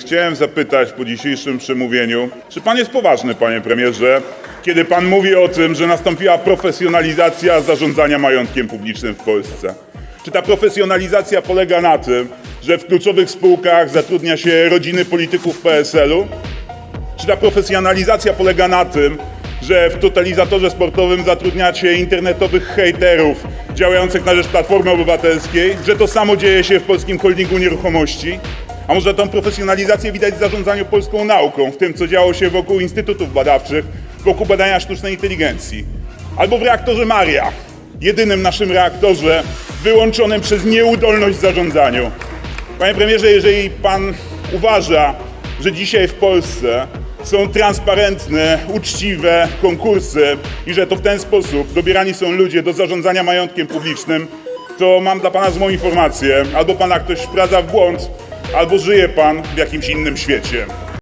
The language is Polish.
Chciałem zapytać po dzisiejszym przemówieniu, czy pan jest poważny, panie premierze, kiedy pan mówi o tym, że nastąpiła profesjonalizacja zarządzania majątkiem publicznym w Polsce? Czy ta profesjonalizacja polega na tym, że w kluczowych spółkach zatrudnia się rodziny polityków PSL-u? Czy ta profesjonalizacja polega na tym, że w totalizatorze sportowym zatrudniacie internetowych hejterów działających na rzecz Platformy Obywatelskiej? Że to samo dzieje się w Polskim Holdingu Nieruchomości? A może tą profesjonalizację widać w zarządzaniu polską nauką, w tym co działo się wokół instytutów badawczych, wokół badania sztucznej inteligencji? Albo w reaktorze Maria, jedynym naszym reaktorze wyłączonym przez nieudolność w zarządzaniu. Panie premierze, jeżeli pan uważa, że dzisiaj w Polsce są transparentne, uczciwe konkursy i że to w ten sposób dobierani są ludzie do zarządzania majątkiem publicznym, to mam dla pana złą informację. Albo pana ktoś wprowadza w błąd, albo żyje pan w jakimś innym świecie.